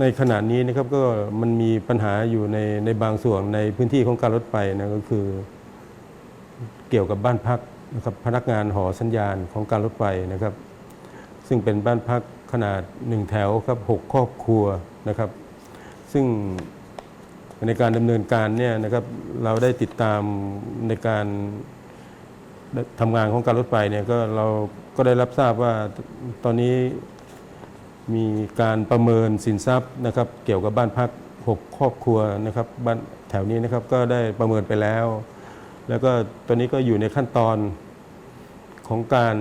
ในขณะนี้นะครับก็มันมีปัญหาอยู่ในในบางส่วนในพื้นที่ของการรถไฟนะก็คือ เกี่ยวกับบ้านพักนะครับพนักงานหอสัญญาณของการรถไฟนะครับ ซึ่งเป็นบ้านพักขนาดหนึ่งแถวครับหกครอบครัวนะครับ ซึ่งในการดำเนินการเนี่ยนะครับเราได้ติดตามในการทำงานของการรถไฟเนี่ยก็เราก็ได้รับทราบว่าตอนนี้ มีการประเมินสินทรัพย์นะครับเกี่ยวกับบ้านพัก 6 ครอบครัวนะครับบ้านแถวนี้นะครับก็ได้ประเมินไปแล้ว แล้วก็ตอนนี้ก็อยู่ในขั้นตอนของการ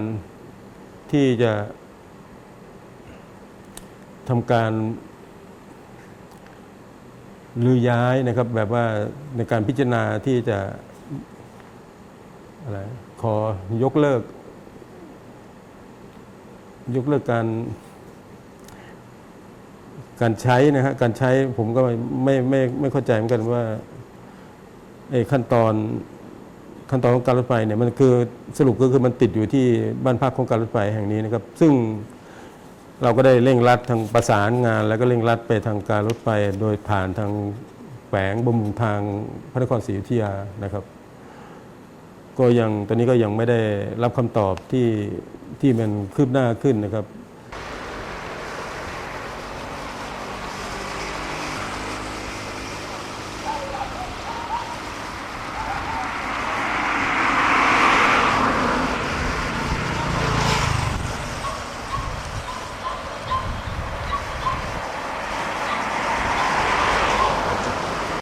ที่จะทำการลือย้ายนะครับแบบว่าในการพิจารณาที่จะอะไรขอยกเลิก ยกเลิกการ การใช้นะฮะการใช้ผมก็ไม่ไม่ไม่เข้าใจเหมือนกันว่าไอ้ขั้นตอนขั้นตอนของการรถไฟเนี่ยมันคือสรุปก็คือมันติดอยู่ที่บ้านพักของการรถไฟแห่งนี้นะครับ ซึ่งเราก็ได้เร่งรัดทางประสานงาน แล้วก็เร่งรัดไปทางการรถไฟโดยผ่านทางแฝงบำรุงทางพระนครศรีอยุธยานะครับ ก็ยังตอนนี้ก็ยังไม่ได้รับคำตอบที่ที่มันคืบหน้าขึ้นนะครับ